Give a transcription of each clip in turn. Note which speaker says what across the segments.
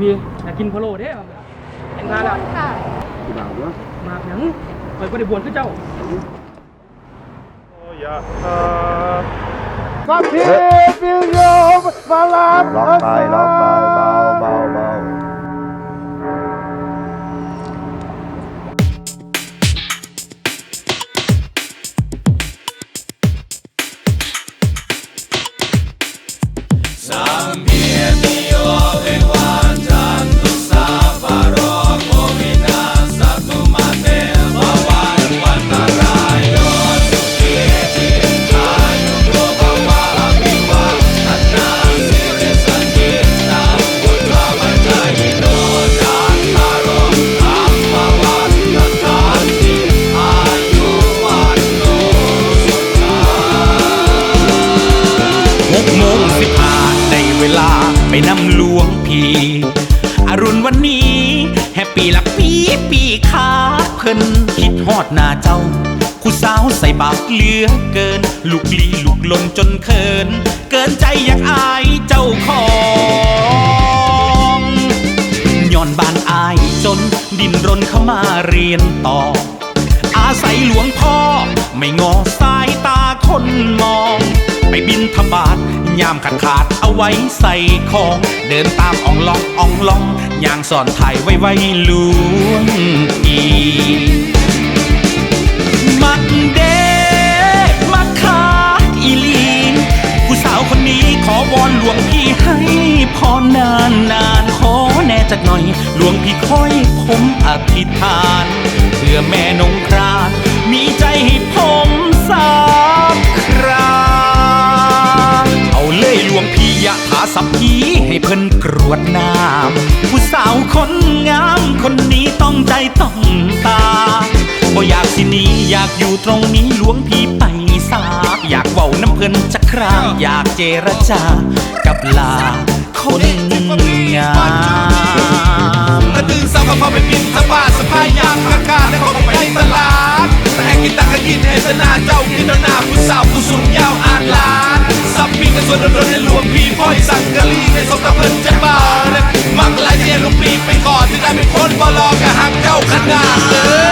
Speaker 1: พี่อยากกินพะโล้เด้อเห็นมาแล้ว
Speaker 2: ค่ะ
Speaker 3: ผู้บ่าวเนาะ
Speaker 1: มากหยังคอยบ่ได้บวชคือเจ้า
Speaker 3: ก็พี่ฟิวโยมมาลา
Speaker 4: ล็อกไปล็อกไปเบาเบาเบา
Speaker 5: นำหลวงพี่อรุณวันนี้ แฮปปี้ลักปีปีขาเพิ่นคิดฮอดหน้าเจ้าคู่สาวใส่บาตรเหลือเกิน ลูกลีลูกลนจนเคิน เกินใจอยากอายเจ้าของย้อนบ้านอายจนดินรนเข้ามาเรียนต่อ อาศัยหลวงพ่อ ไม่งอสายตาคนมอง บินทบาทยามขาดขาดเอาไว้ใส่ของ เดินตามอ่องลองอ่องลองอย่างสอนถ่ายไว้ไว้ลวงอีมักเดมักคาอีลีผู้สาวคนนี้ขอวอนหลวงพี่ให้พอนานนานขอแน่จักหน่อย หลวงพี่ค่อยผมอธิษฐาน เพื่อแม่นงครานมีใจให้ สัพพีให้เพิ่นกรวดน้ำผู้สาวคนงามคนนี้ต้องใจต้องตาบ่อยากสิหนีอยากอยู่ตรงนี้หลวงพี่ไปสาบอยากเว้าน้ำเพิ่นจักครางอยากเจรจากับลาคนงาม
Speaker 6: กระตื่นสาวก็พอไปบินสบาสะพายยางพากาแล้วก็ไปตลาดแต่กินตักก็กินให้สนาเจ้ากินเอาหน้าผู้สาวผู้สูงยาวอ่านลา กันสวนโดนในหลวงพี่พ่อยสังกะลีในสมตะเพิ่นจะบาเลยมักลายเจียลูกปีไปก่อนที่ได้เป็นคนบอลอกะหักเจ้าขนาดเลย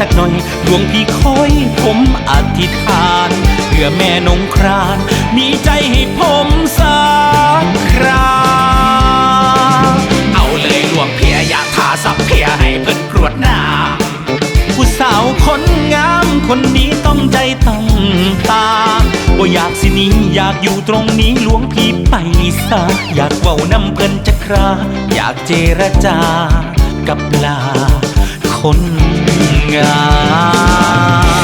Speaker 6: จักหน่
Speaker 5: อยหลวงพี่คอยผมอธิษฐาน เพื่อแม่นงคราน มีใจให้ผมสักคราเอาเลยหลวงเพียอยากทาสับเพียให้เพิ่นกรวดน้ำผู้สาวคนงามคนนี้ต้องใจต้องตาบ่อยากสินี้อยากอยู่ตรงนี้หลวงพี่ไปซะอยากเว้านำเพิ่นจะครา อยากเจรจากับลา คนงาม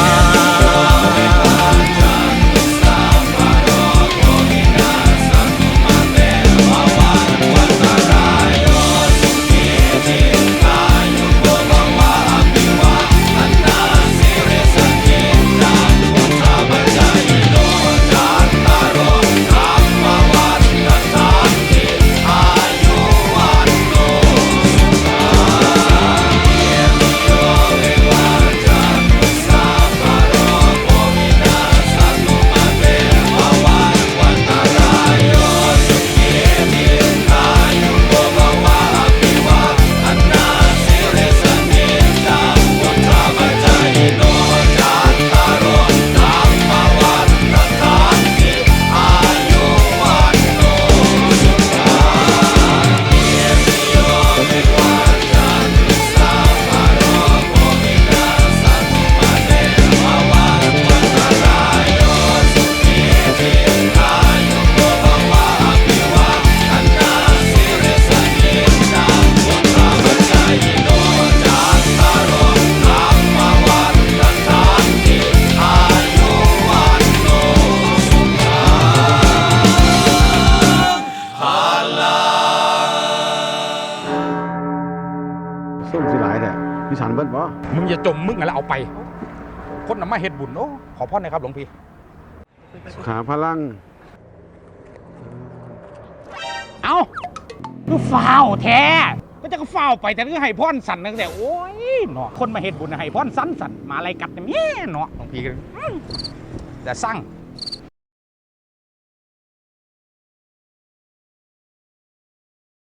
Speaker 3: พี่สันเบิดบ่
Speaker 5: มึงอย่าจมมึงอะไรเอาไป คนนำมาเฮ็ดบุญโอ้ขอพรหนะครับหลวงพี่
Speaker 3: ขาพลัง
Speaker 5: เอาคือฝ้าวแท้ก็จะก็ฝ้าวไปแต่ก็ให้พรสั่นตั้งแต่โอ้ยเนาะคนมาเฮ็ดบุญน่ะให้พรสั่นสั่นมาอะไรกัดเนี่ยแม่เนาะหลวงพี่ก็อืมแต่สร้าง